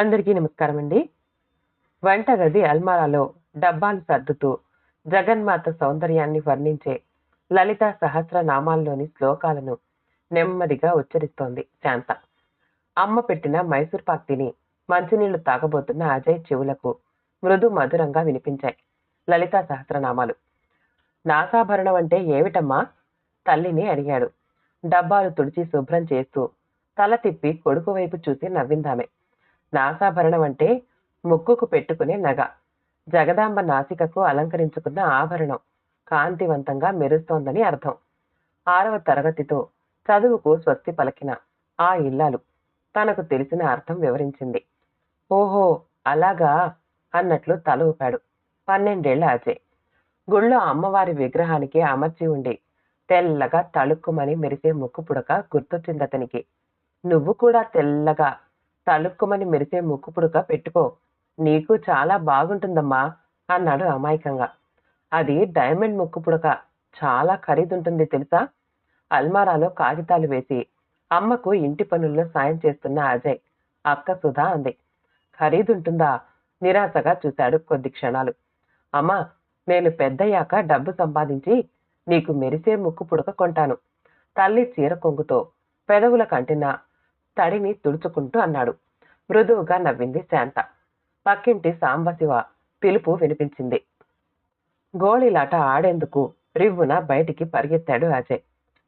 అందరికీ నమస్కారం అండి. వంటగది అల్మారాలో డబ్బాలు సర్దుతూ జగన్మాత సౌందర్యాన్ని వర్ణించే లలిత సహస్రనామాల్లోని శ్లోకాలను నెమ్మదిగా ఉచ్చరిస్తోంది శాంత. అమ్మ పెట్టిన మైసూర్ పాక్ తిని మంచినీళ్ళు తాగబోతున్న అజయ్ చెవులకు మృదు మధురంగా వినిపించాయి లలిత సహస్రనామాలు. నాసాభరణం అంటే ఏమిటమ్మా? తల్లిని అడిగాడు. డబ్బాలు తుడిచి శుభ్రం చేస్తూ తల తిప్పి కొడుకు వైపు చూసి నవ్విందామే. నాసాభరణం అంటే ముక్కుకు పెట్టుకునే నగ. జగదాంబ నాసికకు అలంకరించుకున్న ఆభరణం. కాంతివంతంగా మెరుస్తోందని అర్థం. ఆరవ తరగతితో చదువుకు స్వస్తి పలికిన ఆ ఇల్లాలు తనకు తెలిసిన అర్థం వివరించింది. ఓహో అలాగా అన్నట్లు తల ఊపాడు. పన్నెండేళ్ళ అజయ్ గుళ్ళో అమ్మవారి విగ్రహానికి అమర్చి ఉండి తెల్లగా తళుక్కుమని మెరిసే ముక్కు పుడక గుర్తొచ్చిందతనికి. నువ్వు కూడా తెల్లగా తలుక్కుమని మెరిసే ముక్కు పుడక పెట్టుకో. నీకు చాలా బాగుంటుందమ్మా అన్నాడు అమాయకంగా. అది డైమండ్ ముక్కు పుడక. చాలా ఖరీదుంటుంది తెలుసా? అల్మారాలో కాగితాలు వేసి. అమ్మకు ఇంటి పనుల్లో సాయం చేస్తున్న అజయ్. అక్క సుధా అంది. ఖరీదుంటుందా? నిరాశగా చూశాడు కొద్ది క్షణాలు. అమ్మా నేను పెద్దయ్యాక డబ్బు సంపాదించి నీకు మెరిసే ముక్కు పుడక కొంటాను. తల్లి చీర కొంగుతో పెదవుల కంటిన తడిని తుడుచుకుంటూ అన్నాడు. మృదువుగా నవ్వింది శాంత. పక్కింటి సాంబశివ పిలుపు వినిపించింది. గోళీలాట ఆడేందుకు రివ్వున బయటికి పరిగెత్తాడు అజయ్.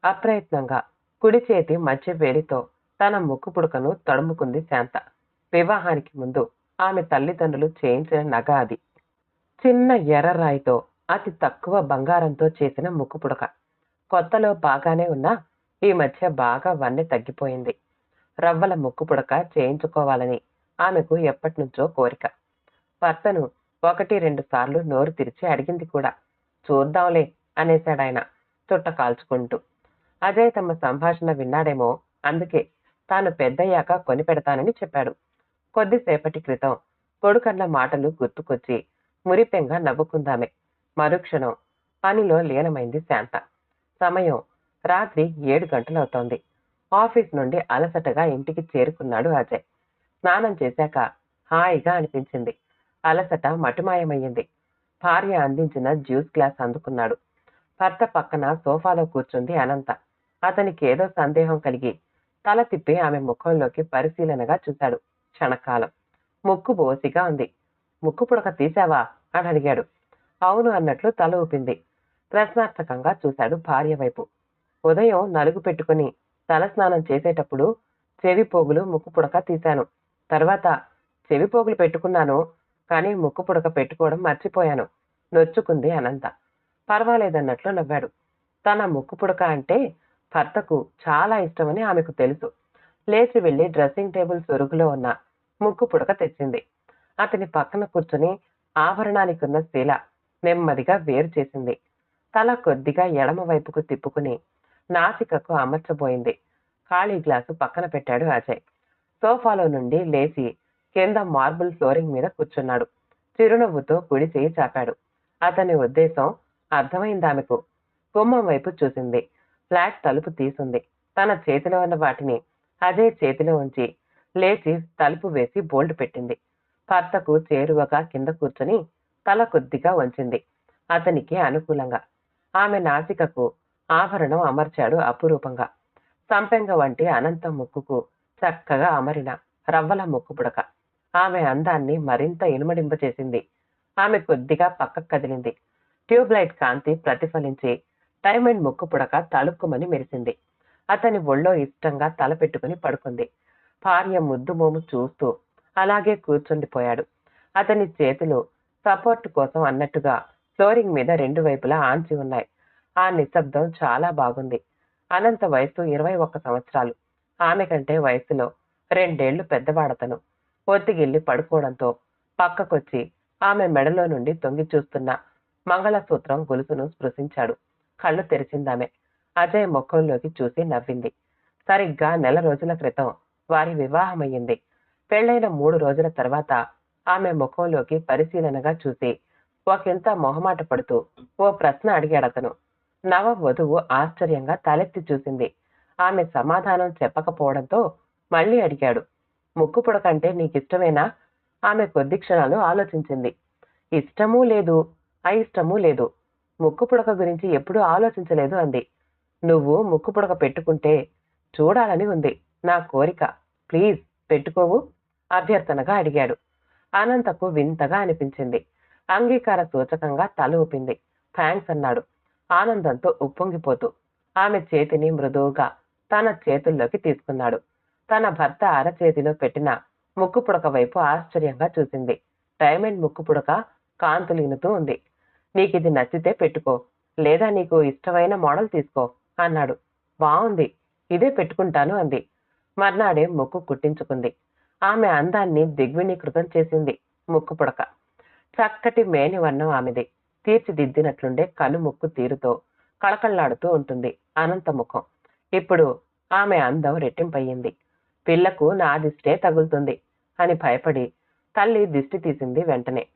అప్రయత్నంగా కుడి చేతి మధ్య వేలితో తన ముక్కు పుడకను తడుముకుంది శాంత. వివాహానికి ముందు ఆమె తల్లిదండ్రులు చేయించిన నగ అది. చిన్న ఎర్ర రాయితో అతి తక్కువ బంగారంతో చేసిన ముక్కు పుడక. కొత్తలో బాగానే ఉన్నా ఈ మధ్య బాగా వన్నె తగ్గిపోయింది. రవ్వల ముక్కు పుడక చేయించుకోవాలని ఆమెకు ఎప్పటినుంచో కోరిక. భర్తను ఒకటి రెండు సార్లు నోరు తెరిచి అడిగింది కూడా. చూద్దాంలే అనేశాడాయన చుట్ట కాల్చుకుంటూ. అజయ్ తమ సంభాషణ విన్నాడేమో అందుకే తాను పెద్దయ్యాక కొని పెడతానని చెప్పాడు. కొద్దిసేపటి క్రితం కొడుకన్న మాటలు గుర్తుకొచ్చి మురిపెంగా నవ్వుకుందామే. మరుక్షణం పనిలో లీనమైంది శాంత. సమయం రాత్రి ఏడు గంటలవుతోంది. ఆఫీస్ నుండి అలసటగా ఇంటికి చేరుకున్నాడు అజయ్. స్నానం చేశాక హాయిగా అనిపించింది. అలసట మటుమాయమయ్యింది. భార్య అందించిన జ్యూస్ గ్లాస్ అందుకున్నాడు. భర్త పక్కన సోఫాలో కూర్చుంది అనంత. అతనికి ఏదో సందేహం కలిగి తల తిప్పి ఆమె ముఖంలోకి పరిశీలనగా చూశాడు. క్షణకాలం. ముక్కు బోసిగా ఉంది. ముక్కు పుడక తీశావా? అని అడిగాడు. అవును అన్నట్లు తల ఊపింది. ప్రశ్నార్థకంగా చూశాడు భార్య వైపు. ఉదయం నలుగు పెట్టుకుని తలస్నానం చేసేటప్పుడు చెవి పోగులు ముక్కు పుడక తీశాను. తర్వాత చెవి పోగులు పెట్టుకున్నాను కానీ ముక్కు పుడక పెట్టుకోవడం మర్చిపోయాను. నొచ్చుకుంది అనంత. పర్వాలేదన్నట్లు నవ్వాడు. తన ముక్కు పుడక అంటే భర్తకు చాలా ఇష్టమని ఆమెకు తెలుసు. లేచి వెళ్ళి డ్రెస్సింగ్ టేబుల్ సొరుగులో ఉన్న ముక్కు పుడక తెచ్చింది. అతని పక్కన కూర్చుని ఆభరణానికి ఉన్న శీల నెమ్మదిగా వేరు చేసింది. తల కొద్దిగా ఎడమ వైపుకు తిప్పుకుని నాసికకు అమర్చబోయింది. ఖాళీ గ్లాసు పక్కన పెట్టాడు అజయ్. సోఫాలో నుండి లేచి కింద మార్బుల్ ఫ్లోరింగ్ మీద కూర్చున్నాడు. చిరునవ్వుతో కుడి చేయి చాపాడు. అతని ఉద్దేశం అర్థమైంది ఆమెకు గుమ్మం వైపు చూసింది. ఫ్లాట్ తలుపు తీసుంది. తన చేతిలో ఉన్న వాటిని అజయ్ చేతిలో ఉంచి లేచి తలుపు వేసి బోల్డ్ పెట్టింది. భర్తకు చేరువగా కింద కూర్చొని తల కొద్దిగా వంచింది. అతనికి అనుకూలంగా. ఆమె నాసికకు ఆభరణం అమర్చాడు అపురూపంగా. సంపెంగ వంటి అనంత ముక్కుకు చక్కగా అమరిన రవ్వల ముక్కు పుడక. ఆమె అందాన్ని మరింత ఇనుమడింపచేసింది. ఆమె కొద్దిగా పక్కకు కదిలింది. ట్యూబ్ లైట్ కాంతి ప్రతిఫలించి డైమండ్ ముక్కు పుడక తలుక్కుమని మెరిసింది. అతని ఒళ్ళో ఇష్టంగా తల పెట్టుకుని పడుకుంది. భార్య ముద్దు మోము చూస్తూ అలాగే కూర్చుండిపోయాడు. అతని చేతులు సపోర్ట్ కోసం అన్నట్టుగా ఫ్లోరింగ్ మీద రెండు వైపులా ఆంచి ఉన్నాయి. ఆ నిశ్శబ్దం చాలా బాగుంది. అనంత వయసు ఇరవై ఒక్క సంవత్సరాలు. ఆమె కంటే వయసులో రెండేళ్ళు పెద్దవాడతను. ఒత్తిగిల్లి పడుకోవడంతో పక్కకొచ్చి ఆమె మెడలో నుండి తొంగి చూస్తున్న మంగళసూత్రం గొలుసును స్పృశించాడు. కళ్ళు తెరిచిందామె. అజయ్ ముఖంలోకి చూసి నవ్వింది. సరిగ్గా నెల రోజుల క్రితం వారి వివాహమయ్యింది. పెళ్ళైన మూడు రోజుల తర్వాత ఆమె ముఖంలోకి పరిశీలనగా చూసి ఒకంత మొహమాట పడుతూ ఓ ప్రశ్న అడిగాడతను. నవ వధువు ఆశ్చర్యంగా తలెత్తి చూసింది. ఆమె సమాధానం చెప్పకపోవడంతో మళ్ళీ అడిగాడు ముక్కు పొడకంటే నీకిష్టమేనా? ఆమె కొద్ది క్షణాలు ఆలోచించింది. ఇష్టమూ లేదు అయిష్టమూ లేదు. ముక్కు పుడక గురించి ఎప్పుడూ ఆలోచించలేదు అంది. నువ్వు ముక్కు పుడక పెట్టుకుంటే చూడాలని ఉంది నా కోరిక. ప్లీజ్ పెట్టుకోవు అభ్యర్థనగా అడిగాడు. అనంతకు వింతగా అనిపించింది. అంగీకార సూచకంగా తల ఊపింది. థ్యాంక్స్ అన్నాడు. ఆనందంతో ఉప్పొంగిపోతూ ఆమె చేతిని మృదువుగా తన చేతుల్లోకి తీసుకున్నాడు. తన భర్త అరచేతిలో పెట్టిన ముక్కు పుడక వైపు ఆశ్చర్యంగా చూసింది. డైమండ్ ముక్కు పుడక కాంతులీనుతూ ఉంది. నీకిది నచ్చితే పెట్టుకో లేదా నీకు ఇష్టమైన మోడల్ తీసుకో అన్నాడు. బాగుంది ఇదే పెట్టుకుంటాను అంది. మర్నాడే ముక్కు కుట్టించుకుంది. ఆమె అందాన్ని దిగ్వినీకృతం చేసింది ముక్కు పుడక. చక్కటి మేనివర్ణం ఆమెది. తీర్చిదిద్దినట్లుండే కనుముక్కు తీరుతో కళకళ్ళాడుతూ ఉంటుంది అనంత ముఖం ఇప్పుడు ఆమె అందం రెట్టింపయ్యింది. పిల్లకు నా దిష్టే తగులుతుంది అని భయపడి తల్లి దిష్టి తీసింది వెంటనే.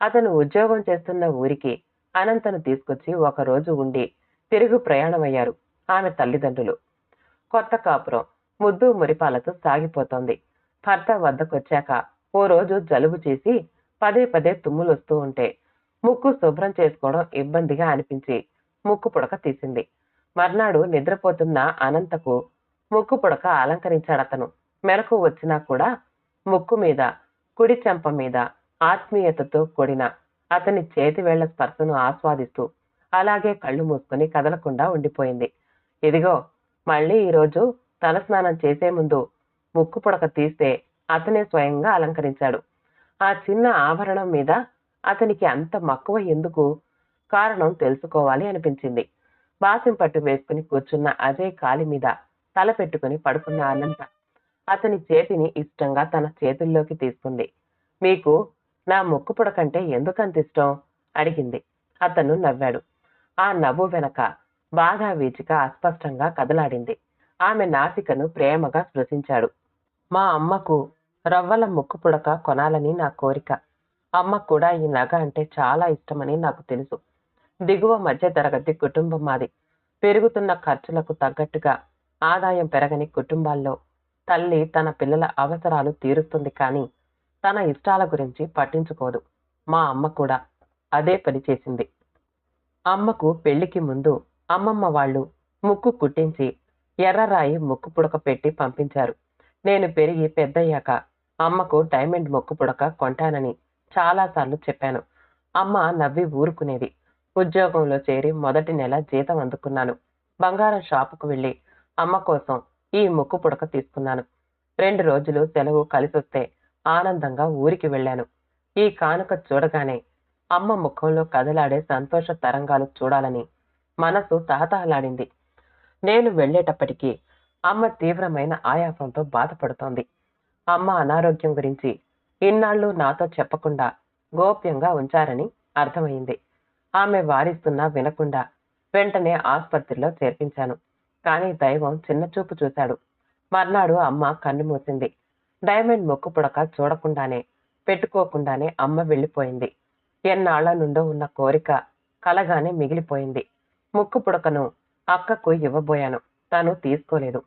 అతను ఉద్యోగం చేస్తున్న ఊరికి అనంతను తీసుకొచ్చి ఒకరోజు ఉండి తిరుగు ప్రయాణమయ్యారు ఆమె తల్లిదండ్రులు. కొత్త కాపురం ముద్దు మురిపాలతో సాగిపోతోంది. భర్త వద్దకొచ్చాక ఓ రోజు జలుబు చేసి పదే పదే తుమ్ములు వస్తూ ఉంటే ముక్కు శుభ్రం చేసుకోవడం ఇబ్బందిగా అనిపించి ముక్కు పుడక తీసింది. మర్నాడు నిద్రపోతున్న అనంతకు ముక్కు పుడక అలంకరించాడతను మెలకు వచ్చినా కూడా ముక్కు మీద కుడి చెంప మీద ఆత్మీయతతో కూడిన అతని చేతి వేళ్ళ స్పర్శను ఆస్వాదిస్తూ అలాగే కళ్ళు మూసుకొని కదలకుండా ఉండిపోయింది. ఇదిగో మళ్ళీ ఈరోజు తలస్నానం చేసే ముందు ముక్కు పుడక తీస్తే అతనే స్వయంగా అలంకరించాడు. ఆ చిన్న ఆభరణం మీద అతనికి అంత మక్కువ ఎందుకు? కారణం తెలుసుకోవాలి అనిపించింది. బాసిం పట్టు వేసుకుని కూర్చున్న అజయ్ కాలి మీద తల పెట్టుకుని పడుకున్న అనంత అతని చేతిని ఇష్టంగా తన చేతుల్లోకి తీసుకుంది. మీకు నా ముక్కు పొడకంటే ఎందుకంత ఇష్టం? అడిగింది. అతను నవ్వాడు. ఆ నవ్వు వెనక బాధ వీచిక అస్పష్టంగా కదలాడింది. ఆమె నాసికను ప్రేమగా స్పృశించాడు. మా అమ్మకు రవ్వల ముక్కు పుడక కొనాలని నా కోరిక. అమ్మ కూడా ఈ నగ అంటే చాలా ఇష్టమని నాకు తెలుసు. దిగువ మధ్య తరగతి కుటుంబం మాది. పెరుగుతున్న ఖర్చులకు తగ్గట్టుగా ఆదాయం పెరగని కుటుంబాల్లో తల్లి తన పిల్లల అవసరాలు తీరుస్తుంది కానీ తన ఇష్టాల గురించి పట్టించుకోదు. మా అమ్మ కూడా అదే పని చేసింది. అమ్మకు పెళ్ళికి ముందు అమ్మమ్మ వాళ్ళు ముక్కు కుట్టించి ఎర్రరాయి ముక్కు పుడక పెట్టి పంపించారు. నేను పెరిగి పెద్దయ్యాక అమ్మకు డైమండ్ ముక్కు పుడక కొంటానని చాలాసార్లు చెప్పాను. అమ్మ నవ్వి ఊరుకునేది. ఉద్యోగంలో చేరి మొదటి నెల జీతం అందుకున్నాను. బంగారం షాపుకు వెళ్ళి అమ్మ కోసం ఈ ముక్కు పుడక తీసుకున్నాను. రెండు రోజులు సెలవు కలిసొస్తే ఆనందంగా ఊరికి వెళ్ళాను. ఈ కానుక చూడగానే అమ్మ ముఖంలో కదలాడే సంతోష తరంగాలు చూడాలని మనసు తహతహలాడింది. నేను వెళ్ళేటప్పటికీ అమ్మ తీవ్రమైన ఆయాసంతో బాధపడుతోంది. అమ్మ అనారోగ్యం గురించి ఇన్నాళ్ళు నాతో చెప్పకుండా గోప్యంగా ఉంచారని అర్థమైంది. ఆమె వారిస్తున్నా వినకుండా వెంటనే ఆసుపత్రిలో చేర్పించాను. కానీ దైవం చిన్న చూపు చూశాడు. మర్నాడు అమ్మ కన్ను మూసింది. డైమండ్ మొక్కు పుడక చూడకుండానే పెట్టుకోకుండానే అమ్మ వెళ్ళిపోయింది. ఎన్నాళ్ళ నుండో ఉన్న కోరిక కలగానే మిగిలిపోయింది. ముక్కు పుడకను అక్కకు ఇవ్వబోయాను. తను తీసుకోలేదు.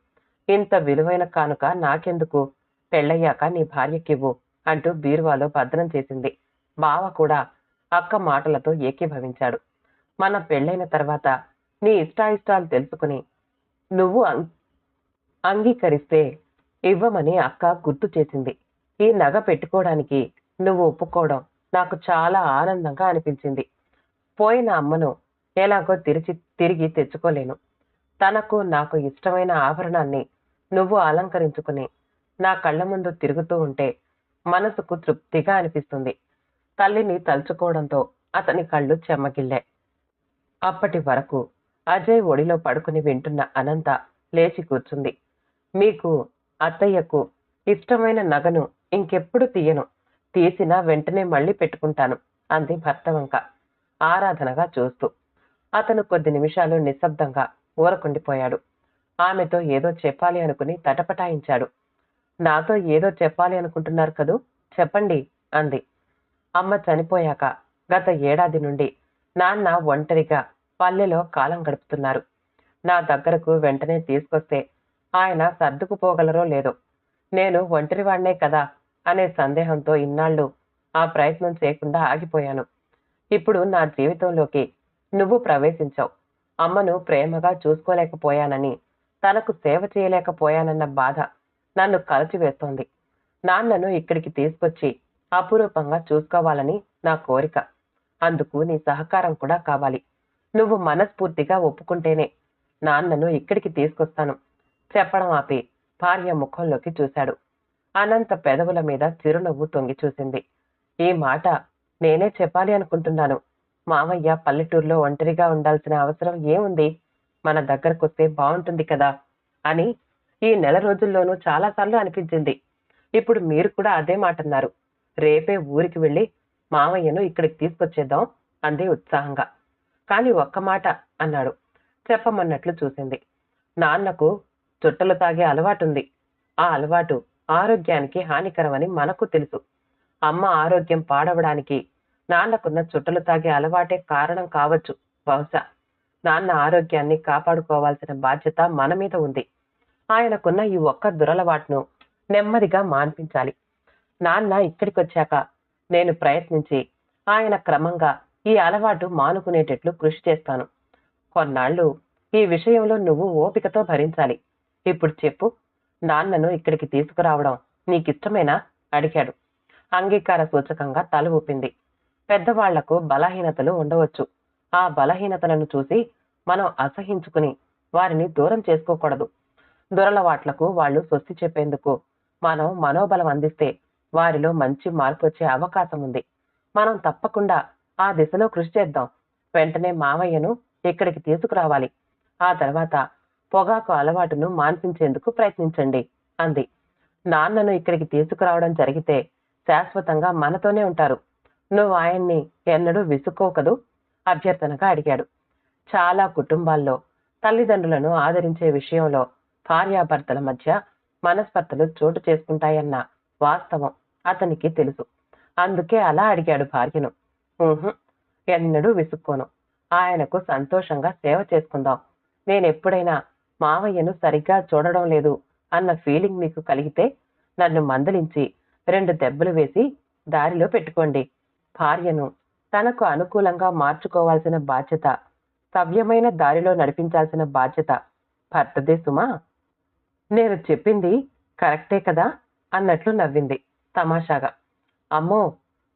ఇంత విలువైన కానుక నాకెందుకు? పెళ్ళయ్యాక నీ భార్యకివ్వు. అంటూ బీరువాలో భద్రం చేసింది. బావ కూడా అక్క మాటలతో ఏకీభవించాడు. మన పెళ్ళైన తర్వాత నీ ఇష్టాయిష్టాలు తెలుసుకుని నువ్వు అం- అంగీకరిస్తే ఇవ్వమని అక్క గుర్తు చేసింది. ఈ నగ పెట్టుకోవడానికి నువ్వు ఒప్పుకోవడం నాకు చాలా ఆనందంగా అనిపించింది. పోయిన అమ్మను ఎలాగో తిరిచి తిరిగి తెచ్చుకోలేను. తనకు నాకు ఇష్టమైన ఆభరణాన్ని నువ్వు అలంకరించుకుని నా కళ్ళ ముందు తిరుగుతూ ఉంటే మనసుకు తృప్తిగా అనిపిస్తుంది. తల్లిని తలుచుకోవడంతో అతని కళ్ళు చెమ్మగిల్లాయి అప్పటి వరకు అజయ్ ఒడిలో పడుకుని వింటున్న అనంత లేచి కూర్చుంది. మీకు అత్తయ్యకు ఇష్టమైన నగను ఇంకెప్పుడు తీయను? తీసినా వెంటనే మళ్ళీ పెట్టుకుంటాను అంది భర్త వంక ఆరాధనగా చూస్తూ. అతను కొద్ది నిమిషాలు నిశ్శబ్దంగా ఊరకుండిపోయాడు. ఆమెతో ఏదో చెప్పాలి అనుకుని తటపటాయించాడు. నాతో ఏదో చెప్పాలి అనుకుంటున్నారు కదూ? చెప్పండి అంది. అమ్మ చనిపోయాక గత ఏడాది నుండి నాన్న ఒంటరిగా పల్లెలో కాలం గడుపుతున్నారు. నా దగ్గరకు వెంటనే తీసుకొస్తే ఆయన సర్దుకుపోగలరో లేదో? నేను ఒంటరివాడినే కదా? అనే సందేహంతో ఇన్నాళ్ళు ఆ ప్రయత్నం చేయకుండా ఆగిపోయాను. ఇప్పుడు నా జీవితంలోకి నువ్వు ప్రవేశించావు. అమ్మను ప్రేమగా చూసుకోలేకపోయానని తనకు సేవ చేయలేకపోయానన్న బాధ నన్ను కలచివేస్తోంది. నాన్నను ఇక్కడికి తీసుకొచ్చి అపురూపంగా చూసుకోవాలని నా కోరిక. అందుకు నీ సహకారం కూడా కావాలి. నువ్వు మనస్ఫూర్తిగా ఒప్పుకుంటేనే నాన్నను ఇక్కడికి తీసుకొస్తాను. చెప్పడం ఆపి భార్య ముఖంలోకి చూశాడు. అనంత పెదవుల మీద చిరునవ్వు తొంగి చూసింది. ఈ మాట నేనే చెప్పాలి అనుకుంటున్నాను. మామయ్య పల్లెటూరులో ఒంటరిగా ఉండాల్సిన అవసరం ఏముంది? మన దగ్గరకొస్తే బాగుంటుంది కదా అని ఈ నెల రోజుల్లోనూ చాలాసార్లు అనిపించింది. ఇప్పుడు మీరు కూడా అదే మాట అన్నారు. రేపే ఊరికి వెళ్ళి మామయ్యను ఇక్కడికి తీసుకొచ్చేద్దాం అంది ఉత్సాహంగా. కానీ ఒక్క మాట అన్నాడు. చెప్పమన్నట్లు చూసింది. నాన్నకు చుట్టలు తాగే అలవాటుంది ఆ అలవాటు ఆరోగ్యానికి హానికరమని మనకు తెలుసు. అమ్మ ఆరోగ్యం పాడవడానికి నాన్నకున్న చుట్టలు తాగే అలవాటే కారణం కావచ్చు బహుశా. నాన్న ఆరోగ్యాన్ని కాపాడుకోవాల్సిన బాధ్యత మన మీద ఉంది. ఆయనకున్న ఈ ఒక్క దురలవాటును నెమ్మదిగా మాన్పించాలి. నాన్న ఇక్కడికి వచ్చాక నేను ప్రయత్నించి ఆయన క్రమంగా ఈ అలవాటు మానుకునేటట్లు కృషి చేస్తాను. కొన్నాళ్ళు ఈ విషయంలో నువ్వు ఓపికతో భరించాలి. ఇప్పుడు చెప్పు నాన్నను ఇక్కడికి తీసుకురావడం నీకిష్టమేనా? అడిగాడు. అంగీకార సూచకంగా తల ఊపింది. పెద్దవాళ్ళకు బలహీనతలు ఉండవచ్చు. ఆ బలహీనతలను చూసి మనం అసహించుకుని వారిని దూరం చేసుకోకూడదు. దురలవాట్లకు వాళ్ళు స్వస్తి చెప్పేందుకు మనం మనోబలం అందిస్తే వారిలో మంచి మార్పు వచ్చే అవకాశం ఉంది. మనం తప్పకుండా ఆ దిశలో కృషి చేద్దాం. వెంటనే మావయ్యను ఇక్కడికి తీసుకురావాలి. ఆ తర్వాత పొగాకు అలవాటును మాన్పించేందుకు ప్రయత్నించండి అంది. నాన్నను ఇక్కడికి తీసుకురావడం జరిగితే శాశ్వతంగా మనతోనే ఉంటారు. నువ్వు ఆయన్ని ఎన్నడూ విసుక్కోకదు అభ్యర్థనగా అడిగాడు. చాలా కుటుంబాల్లో తల్లిదండ్రులను ఆదరించే విషయంలో భార్యాభర్తల మధ్య మనస్పర్ధలు చోటు చేసుకుంటాయన్న వాస్తవం అతనికి తెలుసు. అందుకే అలా అడిగాడు భార్యను. ఎన్నడూ విసుక్కోను. ఆయనకు సంతోషంగా సేవ చేసుకుందాం. నేను ఎప్పుడైనా మావయ్యను సరిగ్గా చూడడం లేదు అన్న ఫీలింగ్ మీకు కలిగితే నన్ను మందలించి రెండు దెబ్బలు వేసి దారిలో పెట్టుకోండి. భార్యను తనకు అనుకూలంగా మార్చుకోవాల్సిన బాధ్యత సవ్యమైన దారిలో నడిపించాల్సిన బాధ్యత భర్తదే సుమా? నేను చెప్పింది కరెక్టే కదా అన్నట్లు నవ్వింది తమాషాగా. అమ్మో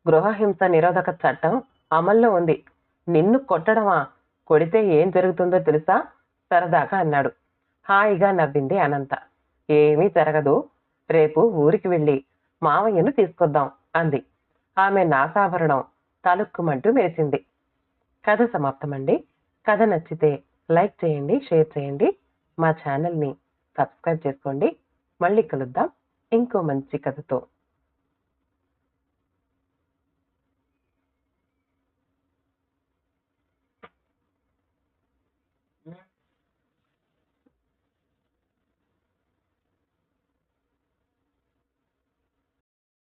గృహహింస నిరోధక చట్టం అమల్లో ఉంది. నిన్ను కొట్టడమా? కొడితే ఏం జరుగుతుందో తెలుసా? సరదాగా అన్నాడు. హాయిగా నవ్వింది అనంత. ఏమీ జరగదు. రేపు ఊరికి వెళ్ళి మావయ్యను తీసుకొద్దాం అంది. ఆమె నాసాభరణం తలుక్కుమంటూ మెరిసింది. కథ సమాప్తమండి. కథ నచ్చితే లైక్ చేయండి షేర్ చేయండి. మా ఛానల్ని సబ్స్క్రైబ్ చేసుకోండి. మళ్ళీ కలుద్దాం. ఇంకో మంచి కథతో.